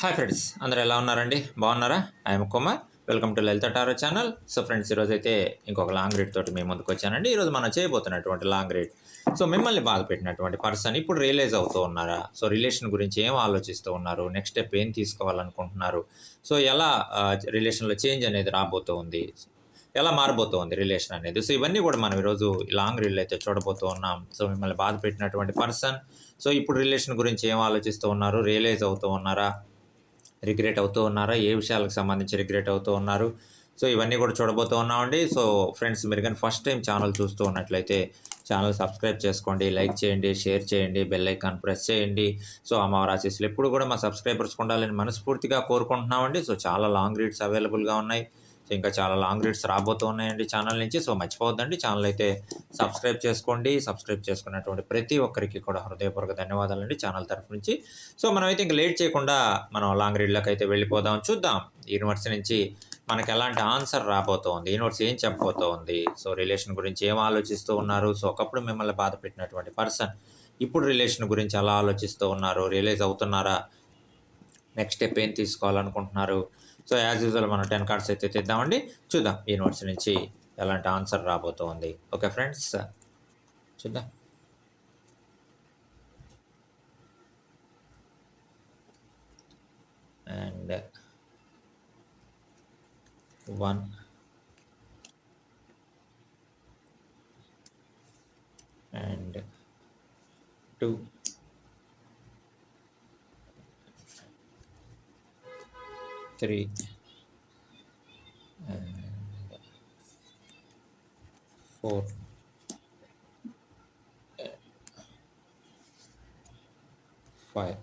Hi friends అందరు ఎలా ఉన్నారండి? బాగున్నారా? I'm Kumar welcome to Lalitha tarot channel so friends ఈరోజు అయితే ఇంకొక లాంగ్ రీడ్ తోటి మేము ముందుకు వచ్చానండి. ఈరోజు మనం చేయబోతున్నటువంటి లాంగ్ రీడ్ సో మిమ్మల్ని బాధ పెట్టినటువంటి పర్సన్ ఇప్పుడు రియలైజ్ అవుతూ ఉన్నారా? సో రిలేషన్ గురించి ఏం ఆలోచిస్తూ ఉన్నారు? నెక్స్ట్ స్టెప్ ఏం తీసుకోవాలనుకుంటున్నారు? సో ఎలా రిలేషన్లో చేంజ్ అనేది రాబోతూ ఉంది? ఎలా మారబోతోంది రిలేషన్ అనేది? సో ఇవన్నీ కూడా మనం ఈరోజు లాంగ్ రీల్ అయితే చూడబోతూ ఉన్నాం. సో మిమ్మల్ని బాధ పెట్టినటువంటి పర్సన్ సో ఇప్పుడు రిలేషన్ గురించి ఏం ఆలోచిస్తూ ఉన్నారు? రియలైజ్ అవుతూ ఉన్నారా? రిగ్రెట్ అవుతూ ఉన్నారా? ఏ విషయాలకు సంబంధించి రిగ్రెట్ అవుతూ ఉన్నారు? సో ఇవన్నీ కూడా చూడబోతూ ఉన్నామండి. సో ఫ్రెండ్స్ మీరు కానీ ఫస్ట్ టైం ఛానల్ చూస్తూ ఉన్నట్లయితే ఛానల్ సబ్స్క్రైబ్ చేసుకోండి లైక్ చేయండి షేర్ చేయండి బెల్ ఐకాన్ ప్రెస్ చేయండి. సో అమ్మవారి ఆశీస్సులు ఎప్పుడు కూడా మా సబ్స్క్రైబర్స్ ఉండాలని మనస్ఫూర్తిగా కోరుకుంటున్నామండి. సో చాలా లాంగ్ రీడ్స్ అవైలబుల్గా ఉన్నాయి. సో ఇంకా చాలా లాంగ్ రీడ్స్ రాబోతూ ఉన్నాయండి ఛానల్ నుంచి. సో మర్చిపోవద్దండి. ఛానల్ అయితే సబ్స్క్రైబ్ చేసుకోండి. సబ్స్క్రైబ్ చేసుకున్నటువంటి ప్రతి ఒక్కరికి కూడా హృదయపూర్వక ధన్యవాదాలండి ఛానల్ తరఫు నుంచి. సో మనమైతే ఇంకా లేట్ చేయకుండా మనం లాంగ్ రీడ్లోకి అయితే వెళ్ళిపోదాం. చూద్దాం యూనివర్సిటీ నుంచి మనకి ఎలాంటి ఆన్సర్ రాబోతోంది. యూనివర్స్ ఏం చెప్పబోతోంది? సో రిలేషన్ గురించి ఏం ఆలోచిస్తూ ఉన్నారు? సో ఒకప్పుడు మిమ్మల్ని బాధ పెట్టినటువంటి పర్సన్ ఇప్పుడు రిలేషన్ గురించి ఎలా ఆలోచిస్తూ ఉన్నారు? రియలైజ్ అవుతున్నారా? నెక్స్ట్ స్టెప్ ఏం తీసుకోవాలనుకుంటున్నారు? సో యాజ్ యూజువల్ మనం టెన్ కార్డ్స్ అయితే తెద్దామండి. చూద్దాం ఈ నోట్స్ నుంచి ఎలాంటి ఆన్సర్ రాబోతోంది. ఓకే ఫ్రెండ్స్ చూద్దాం. And one and two three uh, and four. Five.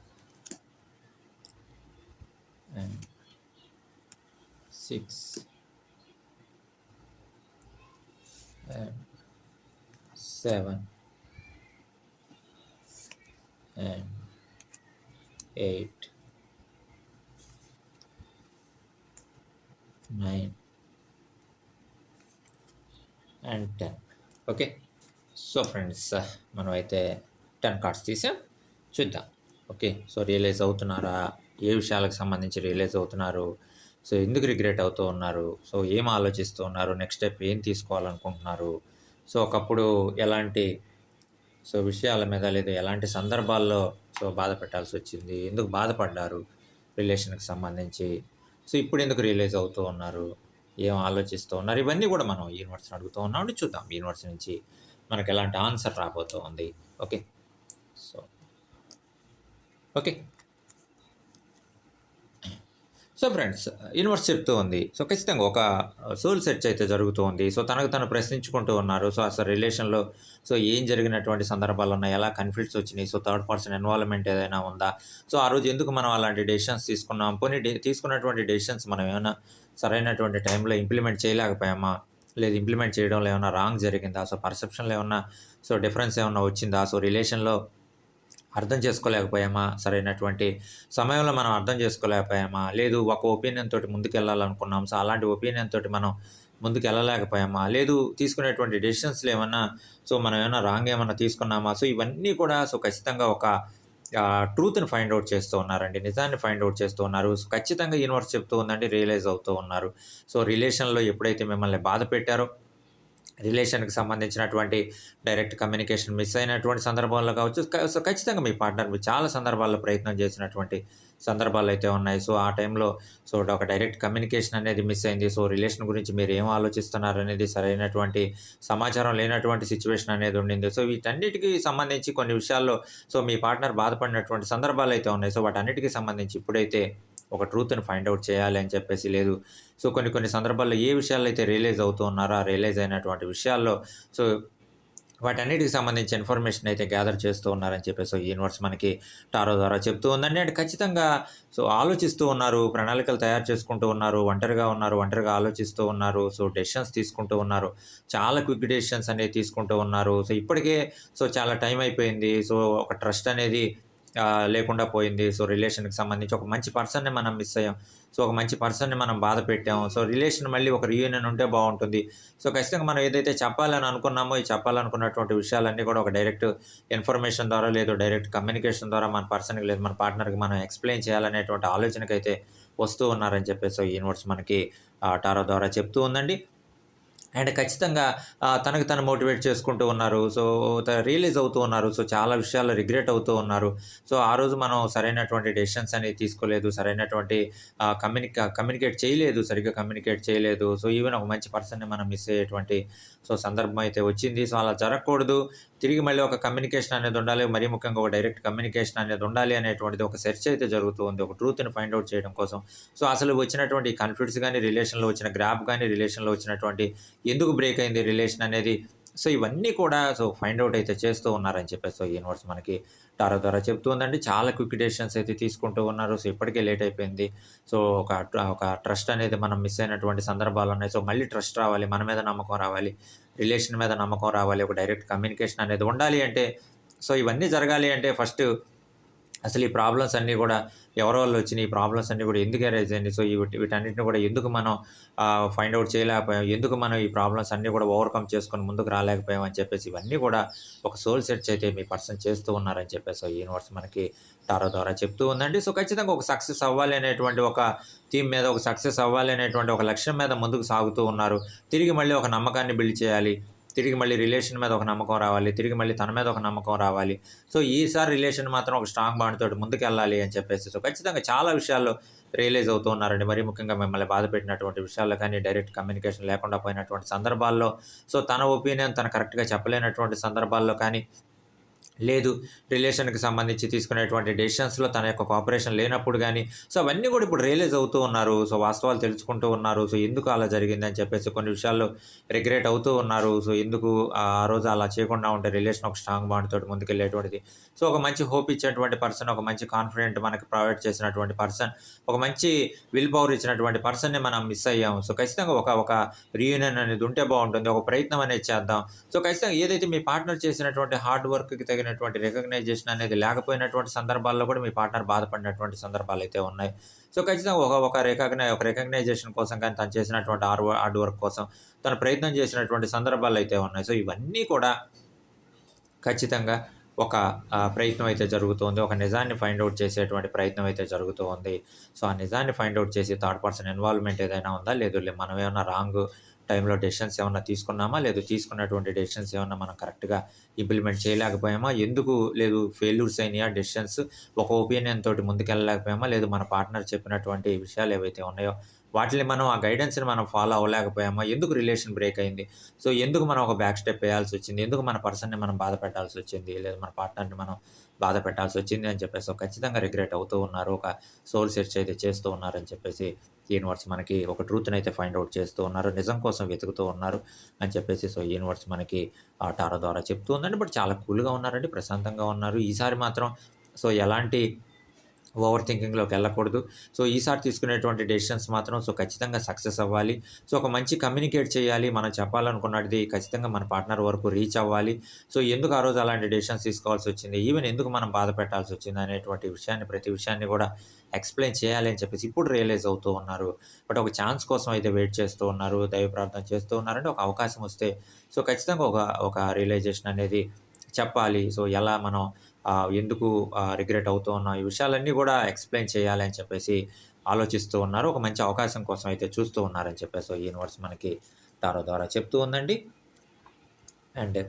And six. And seven. And eight nine and ten okay so friends మనం అయితే టెన్ కార్డ్స్ తీసాం. చూద్దాం. ఓకే సో రియలైజ్ అవుతున్నారా? ఏ విషయాలకు సంబంధించి రియలైజ్ అవుతున్నారు? సో ఎందుకు రిగ్రెట్ అవుతూ ఉన్నారు? సో ఏం ఆలోచిస్తూ ఉన్నారు? నెక్స్ట్ స్టెప్ ఏం తీసుకోవాలనుకుంటున్నారు? సో ఒకప్పుడు ఎలాంటి సో విషయాల మీద లేదా. ఎలాంటి సందర్భాల్లో సో బాధ పెట్టాల్సి వచ్చింది? ఎందుకు బాధపడ్డారు? రిలేషన్కి సంబంధించి. సో ఇప్పుడు ఎందుకు రియలైజ్ అవుతూ ఉన్నారు? ఏం ఆలోచిస్తూ ఉన్నారు? ఇవన్నీ కూడా మనం యూనివర్స్ని అడుగుతూ ఉన్నాం. చూద్దాం. యూనివర్స్ నుంచి మనకు ఎలాంటి ఆన్సర్ రాబోతూ ఉంది. Okay. So okay. So friends universe చెప్తూ ఉంది. సో ఖచ్చితంగా ఒక సోల్ సెర్చ్ అయితే జరుగుతూ ఉంది. సో తనకు తను ప్రశ్నించుకుంటూ ఉన్నారు. సో అసలు రిలేషన్లో సో ఏం జరిగినటువంటి సందర్భాలు ఉన్నాయి? ఎలా కన్ఫ్లిక్ట్స్ వచ్చినాయి? సో థర్డ్ పర్సన్ ఇన్వాల్వ్మెంట్ ఏదైనా ఉందా? సో ఆ రోజు ఎందుకు మనం అలాంటి డెసిషన్స్ తీసుకున్నాం? పోనీ డే తీసుకున్నటువంటి డెసిషన్స్ మనం ఏమైనా సరైనటువంటి టైంలో ఇంప్లిమెంట్ చేయలేకపోయామా? లేదు ఇంప్లిమెంట్ చేయడంలో ఏమైనా రాంగ్ జరిగిందా? సో పర్సెప్షన్లో ఏమన్నా సో డిఫరెన్స్ ఏమన్నా వచ్చిందా? సో రిలేషన్లో అర్థం చేసుకోలేకపోయామా? సరైనటువంటి సమయంలో మనం అర్థం చేసుకోలేకపోయామా? లేదు ఒక ఒపీనియన్ తోటి ముందుకెళ్ళాలనుకున్నాం. సో అలాంటి ఒపీనియన్ తోటి మనం ముందుకు వెళ్ళలేకపోయామా లేదు తీసుకునేటువంటి డెసిషన్స్లో ఏమన్నా సో మనం ఏమైనా రాంగ్ ఏమన్నా తీసుకున్నామా? సో ఇవన్నీ కూడా సో ఖచ్చితంగా ఒక ట్రూత్ని ఫైండ్ అవుట్ చేస్తూ ఉన్నారండి. నిజాన్ని ఫైండ్ అవుట్ చేస్తూ ఉన్నారు. సో ఖచ్చితంగా యూనివర్స్ చెప్తూ ఉందండి రియలైజ్ అవుతూ ఉన్నారు. సో రిలేషన్లో ఎప్పుడైతే మిమ్మల్ని బాధ పెట్టారో రిలేషన్కి సంబంధించినటువంటి డైరెక్ట్ కమ్యూనికేషన్ మిస్ అయినటువంటి సందర్భాల్లో కావచ్చు సో ఖచ్చితంగా మీ పార్ట్నర్ మీరు చాలా సందర్భాల్లో ప్రయత్నం చేసినటువంటి సందర్భాలు అయితే ఉన్నాయి. సో ఆ టైంలో సో ఒక డైరెక్ట్ కమ్యూనికేషన్ అనేది మిస్ అయింది. సో రిలేషన్ గురించి మీరు ఏం ఆలోచిస్తున్నారు అనేది సరైనటువంటి సమాచారం లేనటువంటి సిచ్యువేషన్ అనేది ఉండింది. సో వీటన్నిటికీ సంబంధించి కొన్ని విషయాల్లో సో మీ పార్ట్నర్ బాధపడినటువంటి సందర్భాలు అయితే ఉన్నాయి. సో వాటన్నిటికీ సంబంధించి ఇప్పుడైతే ఒక ట్రూత్ని ఫైండ్ అవుట్ చేయాలి అని చెప్పేసి లేదు. సో కొన్ని కొన్ని సందర్భాల్లో ఏ విషయాలు అయితే రియలైజ్ అవుతూ ఉన్నారో ఆ రియలైజ్ అయినటువంటి విషయాల్లో సో వాటన్నిటికి సంబంధించి ఇన్ఫర్మేషన్ అయితే గ్యాదర్ చేస్తూ ఉన్నారని చెప్పేసి యూనివర్స్ మనకి టారో ద్వారా చెప్తూ ఉందండి. అంటే ఖచ్చితంగా సో ఆలోచిస్తూ ఉన్నారు ప్రణాళికలు తయారు చేసుకుంటూ ఉన్నారు ఒంటరిగా ఉన్నారు ఒంటరిగా ఆలోచిస్తూ ఉన్నారు సో డెసిషన్స్ తీసుకుంటూ ఉన్నారు చాలా క్విక్ డెసిషన్స్ అనేవి తీసుకుంటూ ఉన్నారు. సో ఇప్పటికే సో చాలా టైం అయిపోయింది. సో ఒక ట్రస్ట్ అనేది లేకుండా పోయింది. సో రిలేషన్కి సంబంధించి ఒక మంచి పర్సన్ని మనం మిస్ అయ్యాం. సో ఒక మంచి పర్సన్ని మనం బాధ పెట్టాము సో రిలేషన్ మళ్ళీ ఒక రీయూనియన్ ఉంటే బాగుంటుంది. సో ఖచ్చితంగా మనం ఏదైతే చెప్పాలని అనుకున్నామో ఈ చెప్పాలనుకున్నటువంటి విషయాలన్నీ కూడా ఒక డైరెక్ట్ ఇన్ఫర్మేషన్ ద్వారా లేదు డైరెక్ట్ కమ్యూనికేషన్ ద్వారా మన పర్సన్కి లేదు మన పార్ట్నర్కి మనం ఎక్స్ప్లెయిన్ చేయాలనేటువంటి ఆలోచనకైతే వస్తూ ఉన్నారని చెప్పేసి ఈ యూనివర్స్ మనకి టారో ద్వారా చెప్తూ ఉందండి. అండ్ ఖచ్చితంగా తనకు తను మోటివేట్ చేసుకుంటూ ఉన్నారు. సో రియలైజ్ అవుతూ ఉన్నారు. సో చాలా విషయాలు రిగ్రెట్ అవుతూ ఉన్నారు. సో ఆ రోజు మనం సరైనటువంటి డెసిషన్స్ అనేది తీసుకోలేదు. సరైనటువంటి కమ్యూనిక కమ్యూనికేట్ చేయలేదు. సరిగ్గా కమ్యూనికేట్ చేయలేదు. సో ఈవెన్ ఒక మంచి పర్సన్ని మనం మిస్ అయ్యేటువంటి సో సందర్భం అయితే వచ్చింది. సో అలా జరగకూడదు. తిరిగి మళ్ళీ ఒక కమ్యూనికేషన్ అనేది ఉండాలి. మరీ ముఖ్యంగా ఒక డైరెక్ట్ కమ్యూనికేషన్ అనేది ఉండాలి అనేటువంటిది ఒక సెర్చ్ అయితే జరుగుతూ ఉంది. ఒక ట్రూత్ని ఫైండ్ అవుట్ చేయడం కోసం. సో అసలు వచ్చినటువంటి కన్ఫ్లిక్ట్స్ కానీ రిలేషన్లో వచ్చిన గ్రాప్ కానీ రిలేషన్లో వచ్చినటువంటి ఎందుకు బ్రేక్ అయింది రిలేషన్ అనేది. సో ఇవన్నీ కూడా సో ఫైండ్ అవుట్ అయితే చేస్తూ ఉన్నారని చెప్పేసి సో యూనివర్స్ మనకి టారో ద్వారా చెప్తూ ఉందండి. చాలా క్విక్ డెసిషన్స్ అయితే తీసుకుంటూ ఉన్నారు. సో ఇప్పటికే లేట్ అయిపోయింది. సో ఒక ఒక ట్రస్ట్ అనేది మనం మిస్ అయినటువంటి సందర్భాలు ఉన్నాయి. సో మళ్ళీ ట్రస్ట్ రావాలి. మన మీద నమ్మకం రావాలి. రిలేషన్ మీద నమ్మకం రావాలి ఒక డైరెక్ట్ కమ్యూనికేషన్ అనేది ఉండాలి అంటే సో ఇవన్నీ జరగాలి అంటే ఫస్ట్ అసలు ఈ ప్రాబ్లమ్స్ అన్నీ కూడా ఎవరి వల్ల వచ్చినాయి ఈ ప్రాబ్లమ్స్ అన్నీ కూడా ఎందుకు అరైజ్ అయింది సో వీటి వీటన్నిటిని కూడా ఎందుకు మనం ఫైండ్ అవుట్ చేయలేకపోయాం? ఎందుకు మనం ఈ ప్రాబ్లమ్స్ అన్నీ కూడా ఓవర్కమ్ చేసుకొని ముందుకు రాలేకపోయాం అని చెప్పేసి ఇవన్నీ కూడా ఒక సోల్ సెర్చ్ అయితే మీ పర్సన్ చేస్తూ ఉన్నారని చెప్పేసి యూనివర్స్ మనకి టారో ద్వారా చెప్తూ ఉందండి. సో ఖచ్చితంగా ఒక సక్సెస్ అవ్వాలి అనేటువంటి ఒక థీమ్ మీద ఒక సక్సెస్ అవ్వాలి అనేటువంటి ఒక లక్ష్యం మీద ముందుకు సాగుతూ ఉన్నారు. తిరిగి మళ్ళీ ఒక నమ్మకాన్ని బిల్డ్ చేయాలి. తిరిగి మళ్ళీ రిలేషన్ మీద ఒక నమ్మకం రావాలి తిరిగి మళ్ళీ తన మీద ఒక నమ్మకం రావాలి. సో ఈసారి రిలేషన్ మాత్రం ఒక స్ట్రాంగ్ బాండ్ తోటి ముందుకు వెళ్ళాలి అని చెప్పేసి సో ఖచ్చితంగా చాలా విషయాల్లో రియలైజ్ అవుతూ ఉన్నారండి. మరీ ముఖ్యంగా మిమ్మల్ని బాధ పెట్టినటువంటి విషయాల్లో కానీ డైరెక్ట్ కమ్యూనికేషన్ లేకుండా పోయినటువంటి సందర్భాల్లో సో తన ఒపీనియన్ తను కరెక్ట్గా చెప్పలేనటువంటి సందర్భాల్లో కానీ లేదు. రిలేషన్కి సంబంధించి తీసుకునేటువంటి డెసిషన్స్లో తన యొక్క కోఆపరేషన్ లేనప్పుడు కానీ సో అవన్నీ కూడా ఇప్పుడు రియలైజ్ అవుతూ ఉన్నారు. సో వాస్తవాలు తెలుసుకుంటూ ఉన్నారు. సో ఎందుకు అలా జరిగింది అని చెప్పేసి కొన్ని విషయాల్లో రిగ్రెట్ అవుతూ ఉన్నారు. సో ఎందుకు ఆ రోజు అలా చేయకుండా ఉంటే రిలేషన్ ఒక స్ట్రాంగ్ బాండ్ తోటి ముందుకెళ్ళేటువంటిది. సో ఒక మంచి హోప్ ఇచ్చేటువంటి పర్సన్ ఒక మంచి కాన్ఫిడెంట్ మనకి ప్రొవైడ్ చేసినటువంటి పర్సన్ ఒక మంచి విల్ పవర్ ఇచ్చినటువంటి పర్సన్ని మనం మిస్ అయ్యాము సో ఖచ్చితంగా ఒక ఒక రీయూనియన్ అనేది ఉంటే బాగుంటుంది. ఒక ప్రయత్నం అనేది చేద్దాం. సో ఖచ్చితంగా ఏదైతే మీ పార్ట్నర్ చేసినటువంటి హార్డ్ వర్క్కి తగినటువంటి రికగ్నైజేషన్ అనేది లేకపోయినటువంటి సందర్భాల్లో కూడా మీ పార్ట్నర్ బాధపడినటువంటి సందర్భాలు అయితే ఉన్నాయి. సో ఖచ్చితంగా ఒక ఒక రికగ్నై ఒక రికగ్నైజేషన్ కోసం కానీ తను చేసినటువంటి ఆర్ హార్డ్ వర్క్ కోసం తను ప్రయత్నం చేసినటువంటి సందర్భాలు అయితే ఉన్నాయి. సో ఇవన్నీ కూడా ఖచ్చితంగా ఒక ప్రయత్నం అయితే జరుగుతుంది. ఒక నిజాన్ని ఫైండ్ అవుట్ చేసేటువంటి ప్రయత్నం అయితే జరుగుతూ ఉంది సో ఆ నిజాన్ని ఫైండ్ అవుట్ చేసి థర్డ్ పర్సన్ ఇన్వాల్వ్మెంట్ ఏదైనా ఉందా? లేదు లే- మనం ఏమైనా రాంగ్ టైంలో డెసిషన్స్ ఏమన్నా తీసుకున్నామా? లేదు తీసుకున్నటువంటి డెసిషన్స్ ఏమన్నా మనం కరెక్ట్గా ఇంప్లిమెంట్ చేయలేకపోయామా? ఎందుకు లేదు ఫెయిల్యూర్స్ అయినాయా డెసిషన్స్ ఒక ఒపీనియన్ తోటి ముందుకెళ్ళలేకపోయామా? లేదు మన పార్ట్నర్ చెప్పినటువంటి విషయాలు ఏవైతే ఉన్నాయో వాటిని మనం ఆ గైడెన్స్ని మనం ఫాలో అవ్వలేకపోయామా? ఎందుకు రిలేషన్ బ్రేక్ అయింది? సో ఎందుకు మనం ఒక బ్యాక్ స్టెప్ వేయాల్సి వచ్చింది? ఎందుకు మన పర్సన్ని మనం బాధ పెట్టాల్సి వచ్చింది? లేదా మన పార్ట్నర్ని మనం బాధ పెట్టాల్సి వచ్చింది అని చెప్పేసి ఖచ్చితంగా రిగ్రెట్ అవుతూ ఉన్నారు. ఒక సోల్ సెర్చ్ అయితే చేస్తూ ఉన్నారని చెప్పేసి యూనివర్స్ మనకి ఒక ట్రూత్ని అయితే ఫైండ్ అవుట్ చేస్తూ ఉన్నారు నిజం కోసం వెతుకుతూ ఉన్నారు అని చెప్పేసి సో యూనివర్స్ మనకి ఆ టారో ద్వారా చెప్తూ ఉందండి. బట్ చాలా కూల్గా ఉన్నారండి ప్రశాంతంగా ఉన్నారు. ఈసారి మాత్రం సో ఎలాంటి ఓవర్ థింకింగ్లోకి వెళ్ళకూడదు. సో ఈసారి తీసుకునేటువంటి డెసిషన్స్ మాత్రం సో ఖచ్చితంగా సక్సెస్ అవ్వాలి. సో ఒక మంచి కమ్యూనికేట్ చేయాలి. మనం చెప్పాలనుకున్నది ఖచ్చితంగా మన పార్ట్నర్ వరకు రీచ్ అవ్వాలి. సో ఎందుకు ఆ రోజు అలాంటి డెసిషన్స్ తీసుకోవాల్సి వచ్చింది? ఈవెన్ ఎందుకు మనం బాధ పెట్టాల్సి వచ్చింది అనేటువంటి విషయాన్ని ప్రతి విషయాన్ని కూడా ఎక్స్ప్లెయిన్ చేయాలి అని చెప్పేసి ఇప్పుడు రియలైజ్ అవుతూ ఉన్నారు. బట్ ఒక ఛాన్స్ కోసం అయితే వెయిట్ చేస్తూ ఉన్నారు దైవ ప్రార్థన చేస్తూ ఉన్నారంటే ఒక అవకాశం వస్తే సో ఖచ్చితంగా ఒక ఒక రియలైజేషన్ అనేది చెప్పాలి. సో ఎలా మనం ఎందుకు రిగ్రెట్ అవుతూ ఉన్న ఈ విషయాలన్నీ కూడా ఎక్స్ప్లెయిన్ చేయాలి అని చెప్పేసి ఆలోచిస్తూ ఉన్నారు. ఒక మంచి అవకాశం కోసం అయితే చూస్తూ ఉన్నారని చెప్పేసి సో ఈ యూనివర్స్ మనకి తారో ద్వారా చెప్తూ ఉందండి. అండ్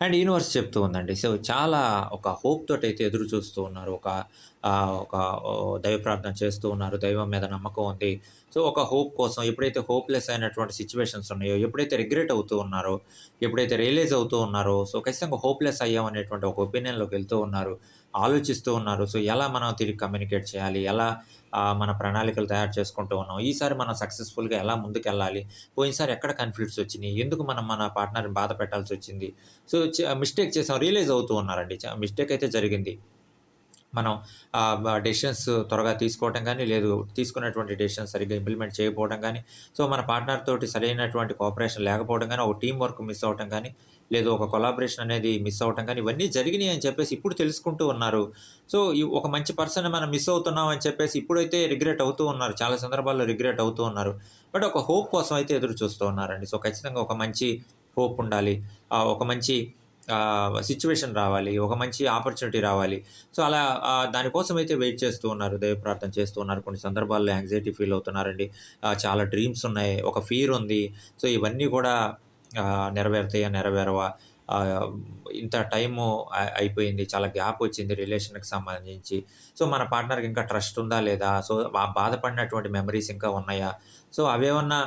అండ్ యూనివర్స్ చెప్తూ ఉందండి. సో చాలా ఒక హోప్ తోటి అయితే ఎదురు చూస్తూ ఉన్నారు. ఒక ఒక దైవ ప్రార్థన చేస్తూ ఉన్నారు. దైవం మీద నమ్మకం ఉంది. సో ఒక హోప్ కోసం ఎప్పుడైతే హోప్లెస్ అయినటువంటి సిచ్యువేషన్స్ ఉన్నాయో ఎప్పుడైతే రిగ్రెట్ అవుతూ ఉన్నారో ఎప్పుడైతే రియలైజ్ అవుతూ ఉన్నారో సో ఖచ్చితంగా హోప్లెస్ అయ్యామనేటువంటి ఒక ఒపీనియన్లోకి వెళ్తూ ఉన్నారు ఆలోచిస్తూ ఉన్నారు. సో ఎలా మనం తిరిగి కమ్యూనికేట్ చేయాలి? ఎలా మన ప్రణాళికలు తయారు చేసుకుంటూ ఉన్నాం? ఈసారి మనం సక్సెస్ఫుల్గా ఎలా ముందుకెళ్ళాలి? పోయినసారి ఎక్కడ కన్ఫ్లిక్ట్స్ వచ్చినాయి? ఎందుకు మనం మన పార్ట్నర్ని బాధ పెట్టాల్సి వచ్చింది? సో మిస్టేక్ చేసాం రియలైజ్ అవుతూ ఉన్నారండి. మిస్టేక్ అయితే జరిగింది. మనం డెసిషన్స్ త్వరగా తీసుకోవటం కానీ లేదు తీసుకున్నటువంటి డెసిషన్స్ సరిగ్గా ఇంప్లిమెంట్ చేయకపోవడం కానీ సో మన పార్ట్నర్ తోటి సరైనటువంటి కోఆపరేషన్ లేకపోవడం కానీ ఒక టీం వర్క్ మిస్ అవ్వటం కానీ లేదు ఒక కొలాబరేషన్ అనేది మిస్ అవ్వటం కానీ ఇవన్నీ జరిగినాయి అని చెప్పేసి ఇప్పుడు తెలుసుకుంటూ ఉన్నారు. సో ఈ ఒక మంచి పర్సన్ మనం మిస్ అవుతున్నాం అని చెప్పేసి ఇప్పుడైతే రిగ్రెట్ అవుతూ ఉన్నారు. చాలా సందర్భాల్లో రిగ్రెట్ అవుతూ ఉన్నారు. బట్ ఒక హోప్ కోసం అయితే ఎదురు చూస్తూ ఉన్నారండి. సో ఖచ్చితంగా ఒక మంచి హోప్ ఉండాలి. ఒక మంచి సిచ్యువేషన్ రావాలి ఒక మంచి ఆపర్చునిటీ రావాలి. సో అలా దానికోసం అయితే వెయిట్ చేస్తూ ఉన్నారు దైవ ప్రార్థన చేస్తూ ఉన్నారు. కొన్ని సందర్భాల్లో యాంగ్జైటీ ఫీల్ అవుతున్నారండి. చాలా డ్రీమ్స్ ఉన్నాయి ఒక ఫీర్ ఉంది. సో ఇవన్నీ కూడా నెరవేరుతాయా నెరవేరవా? ఇంత టైము అయిపోయింది చాలా గ్యాప్ వచ్చింది రిలేషన్కి సంబంధించి. సో మన పార్ట్నర్కి ఇంకా ట్రస్ట్ ఉందా లేదా? సో బాధపడినటువంటి మెమరీస్ ఇంకా ఉన్నాయా? సో అవేమన్నా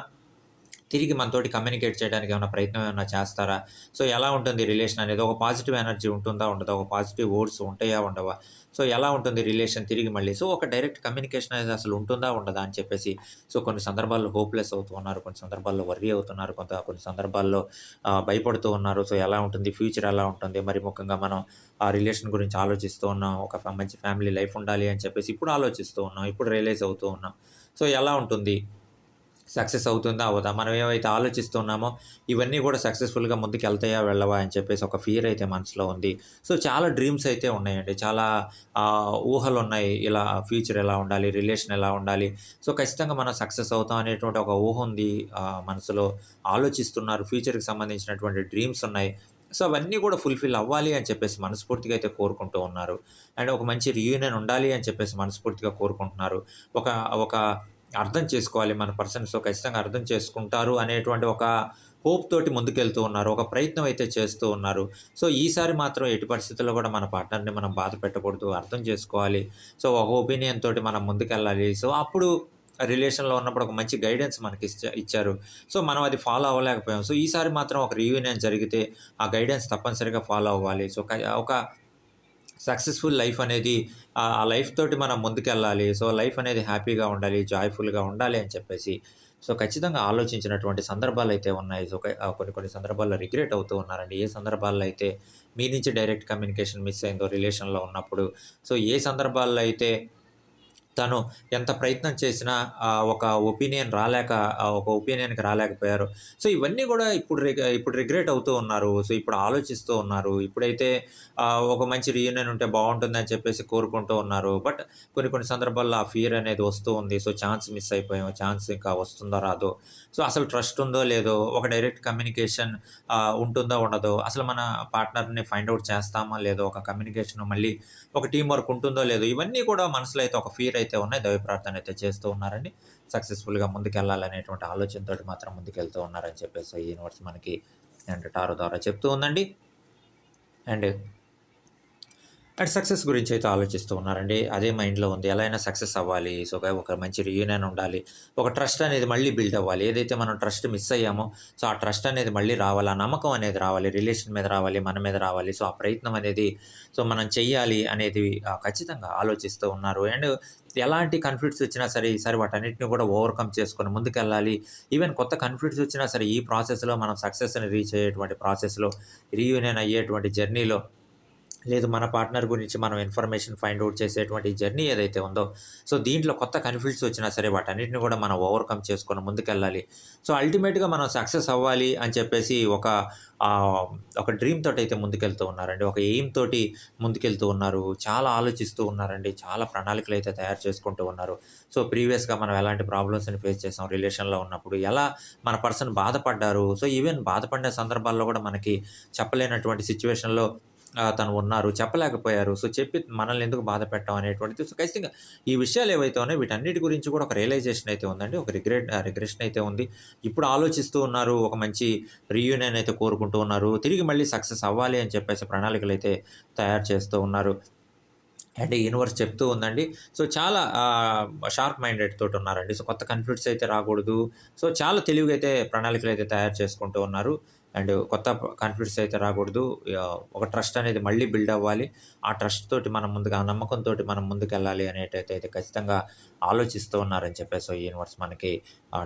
తిరిగి మనతోటి కమ్యూనికేట్ చేయడానికి ఏమైనా ప్రయత్నం ఏమైనా చేస్తారా? సో ఎలా ఉంటుంది రిలేషన్ అనేది? ఒక పాజిటివ్ ఎనర్జీ ఉంటుందా ఉండదా? ఒక పాజిటివ్ వర్డ్స్ ఉంటాయా ఉండవా? సో ఎలా ఉంటుంది రిలేషన్ తిరిగి మళ్ళీ? సో ఒక డైరెక్ట్ కమ్యూనికేషన్ అనేది అసలు ఉంటుందా ఉండదా అని చెప్పేసి సో కొన్ని సందర్భాల్లో హోప్లెస్ అవుతూ ఉన్నారు కొన్ని సందర్భాల్లో వర్రీ అవుతున్నారు కొంత కొన్ని సందర్భాల్లో భయపడుతూ ఉన్నారు. సో ఎలా ఉంటుంది? ఫ్యూచర్ ఎలా ఉంటుంది? మరి ముఖ్యంగా మనం ఆ రిలేషన్ గురించి ఆలోచిస్తూ ఉన్నాం. ఒక మంచి ఫ్యామిలీ లైఫ్ ఉండాలి అని చెప్పేసి ఇప్పుడు ఆలోచిస్తూ ఉన్నాం. ఇప్పుడు రియలైజ్ అవుతూ ఉన్నాం. సో ఎలా ఉంటుంది? సక్సెస్ అవుతుందా అవుదా? మనం ఏమైతే ఆలోచిస్తున్నామో ఇవన్నీ కూడా సక్సెస్ఫుల్గా ముందుకు వెళ్తాయా వెళ్ళవా అని చెప్పేసి ఒక ఫియర్ అయితే మనసులో ఉంది. సో చాలా డ్రీమ్స్ అయితే ఉన్నాయండి. చాలా ఊహలు ఉన్నాయి ఇలా ఫ్యూచర్ ఎలా ఉండాలి? రిలేషన్ ఎలా ఉండాలి? సో ఖచ్చితంగా మనం సక్సెస్ అవుతాం అనేటువంటి ఒక ఊహ ఉంది మనసులో. ఆలోచిస్తున్నారు. ఫ్యూచర్కి సంబంధించినటువంటి డ్రీమ్స్ ఉన్నాయి. సో అవన్నీ కూడా ఫుల్ఫిల్ అవ్వాలి అని చెప్పేసి మనస్ఫూర్తిగా అయితే కోరుకుంటూ ఉన్నారు. అండ్ ఒక మంచి రియూనియన్ ఉండాలి అని చెప్పేసి మనస్ఫూర్తిగా కోరుకుంటున్నారు. ఒక ఒక అర్థం చేసుకోవాలి మన పర్సన్స్ ఖచ్చితంగా అర్థం చేసుకుంటారు అనేటువంటి ఒక హోప్ తోటి ముందుకెళ్తూ ఉన్నారు ఒక ప్రయత్నం అయితే చేస్తూ ఉన్నారు. సో ఈసారి మాత్రం ఎటు పరిస్థితుల్లో కూడా మన పార్ట్నర్ని మనం బాధ పెట్టకూడదు అర్థం చేసుకోవాలి. సో ఒక ఒపీనియన్ తోటి మనం ముందుకెళ్ళాలి. సో అప్పుడు రిలేషన్లో ఉన్నప్పుడు ఒక మంచి గైడెన్స్ మనకి ఇచ్చారు. సో మనం అది ఫాలో అవ్వలేకపోయాం. సో ఈసారి మాత్రం ఒక రీయూనియన్ జరిగితే ఆ గైడెన్స్ తప్పనిసరిగా ఫాలో అవ్వాలి. సో క- ఒక సక్సెస్ఫుల్ లైఫ్ అనేది ఆ లైఫ్ తోటి మనం ముందుకెళ్ళాలి. సో లైఫ్ అనేది హ్యాపీగా ఉండాలి జాయ్ఫుల్గా ఉండాలి అని చెప్పేసి సో ఖచ్చితంగా ఆలోచించినటువంటి సందర్భాలు అయితే ఉన్నాయి. సో కొన్ని కొన్ని సందర్భాల్లో రిగ్రెట్ అవుతూ ఉన్నారండి. ఏ సందర్భాల్లో అయితే మీ నుంచి డైరెక్ట్ కమ్యూనికేషన్ మిస్ అయిందో రిలేషన్లో ఉన్నప్పుడు సో ఏ సందర్భాల్లో అయితే తను ఎంత ప్రయత్నం చేసినా ఒక ఒపీనియన్ రాలేక ఒక ఒపీనియన్కి రాలేకపోయారు. సో ఇవన్నీ కూడా ఇప్పుడు రిగ ఇప్పుడు రిగ్రెట్ అవుతూ ఉన్నారు. సో ఇప్పుడు ఆలోచిస్తూ ఉన్నారు. ఇప్పుడైతే ఒక మంచి రీయూనియన్ ఉంటే బాగుంటుందని చెప్పేసి కోరుకుంటూ ఉన్నారు. బట్ కొన్ని కొన్ని సందర్భాల్లో ఆ ఫియర్ అనేది వస్తూ ఉంది. సో ఛాన్స్ మిస్ అయిపోయాం ఛాన్స్ ఇంకా వస్తుందో? రాదో. సో అసలు ట్రస్ట్ ఉందో లేదో ఒక డైరెక్ట్ కమ్యూనికేషన్ ఉంటుందో ఉండదో అసలు మన పార్ట్నర్ని ఫైండ్ అవుట్ చేస్తామా? లేదో ఒక కమ్యూనికేషన్ మళ్ళీ ఒక టీం వర్క్ ఉంటుందో లేదో ఇవన్నీ కూడా మనసులో అయితే ఒక ఫీర్ అయితే ఉన్నాయి. దైవ ప్రార్థన అయితే చేస్తూ ఉన్నారండి. సక్సెస్ఫుల్గా ముందుకెళ్ళాలనేటువంటి ఆలోచనతో మాత్రం ముందుకెళ్తూ ఉన్నారని చెప్పేసి యూనివర్స్ మనకి అండ్ టారో ద్వారా చెప్తూ ఉందండి. అండ్ అండ్ సక్సెస్ గురించి అయితే ఆలోచిస్తూ ఉన్నారండి. అదే మైండ్లో ఉంది. ఎలా అయినా సక్సెస్ అవ్వాలి. సో ఒక- మంచి రియూనియన్ ఉండాలి. ఒక ట్రస్ట్ అనేది మళ్ళీ బిల్డ్ అవ్వాలి. ఏదైతే మనం ట్రస్ట్ మిస్ అయ్యామో సో ఆ ట్రస్ట్ అనేది మళ్ళీ రావాలి? ఆ నమ్మకం అనేది రావాలి. రిలేషన్ మీద రావాలి. మన మీద రావాలి. సో ఆ ప్రయత్నం అనేది సో మనం చెయ్యాలి అనేది ఖచ్చితంగా ఆలోచిస్తూ ఉన్నారు. అండ్ ఎలాంటి కన్ఫ్లిక్ట్స్ వచ్చినా సరే ఈసారి వాటన్నిటిని కూడా ఓవర్కమ్ చేసుకొని ముందుకెళ్ళాలి. ఈవెన్ కొత్త కన్ఫ్లిక్ట్స్ వచ్చినా సరే ఈ ప్రాసెస్లో మనం సక్సెస్ని రీచ్ అయ్యేటువంటి ప్రాసెస్లో రీయూనియన్ అయ్యేటువంటి జర్నీలో లేదు మన పార్ట్నర్ గురించి మనం ఇన్ఫర్మేషన్ ఫైండ్ అవుట్ చేసేటువంటి జర్నీ ఏదైతే ఉందో సో దీంట్లో కొత్త కన్ఫ్లిక్ట్స్ వచ్చినా సరే వాటన్నిటిని కూడా మనం ఓవర్కమ్ చేసుకొని ముందుకెళ్ళాలి. సో అల్టిమేట్గా మనం సక్సెస్ అవ్వాలి అని చెప్పేసి ఒక ఒక డ్రీమ్ తోటి అయితే ముందుకెళ్తూ ఉన్నారండి. ఒక ఎయిమ్ తోటి ముందుకెళ్తూ ఉన్నారు. చాలా ఆలోచిస్తూ ఉన్నారండి. చాలా ప్రణాళికలు అయితే తయారు చేసుకుంటూ ఉన్నారు. సో ప్రీవియస్గా మనం ఎలాంటి ప్రాబ్లమ్స్ని ఫేస్ చేసాం రిలేషన్లో ఉన్నప్పుడు ఎలా మన పర్సన్ బాధపడ్డారు. సో ఈవెన్ బాధపడిన సందర్భాల్లో కూడా మనకి చెప్పలేనటువంటి సిచ్యువేషన్లో తను ఉన్నారు చెప్పలేకపోయారు. సో చెప్పి మనల్ని ఎందుకు బాధ పెట్టడం అనేటువంటిది. సో ఖచ్చితంగా ఈ విషయాలు ఏవైతే ఉన్నాయో వీటన్నిటి గురించి కూడా ఒక రియలైజేషన్ అయితే ఉందండి. ఒక రిగ్రెట్ రిగ్రెషన్ అయితే ఉంది. ఇప్పుడు ఆలోచిస్తూ ఉన్నారు ఒక మంచి రీయూనియన్ అయితే కోరుకుంటూ ఉన్నారు. తిరిగి మళ్ళీ సక్సెస్ అవ్వాలి అని చెప్పేసి ప్రణాళికలు అయితే తయారు చేస్తూ ఉన్నారు. అండ్ యూనివర్స్ చెప్తూ ఉందండి. సో చాలా షార్ప్ మైండెడ్ తోటి ఉన్నారండి. సో కొత్త కన్ఫ్లిక్ట్స్ అయితే రాకూడదు. సో చాలా తెలివిగా అయితే ప్రణాళికలు అయితే తయారు చేసుకుంటూ ఉన్నారు. అండ్ కొత్త కాన్ఫిడెన్స్ అయితే రాకూడదు. ఒక ట్రస్ట్ అనేది మళ్ళీ బిల్డ్ అవ్వాలి. ఆ ట్రస్ట్ తోటి మనం ముందుగా ఆ నమ్మకంతో మనం ముందుకెళ్ళాలి అనేటైతే అయితే ఖచ్చితంగా ఆలోచిస్తూ ఉన్నారని చెప్పేసి యూనివర్స్ మనకి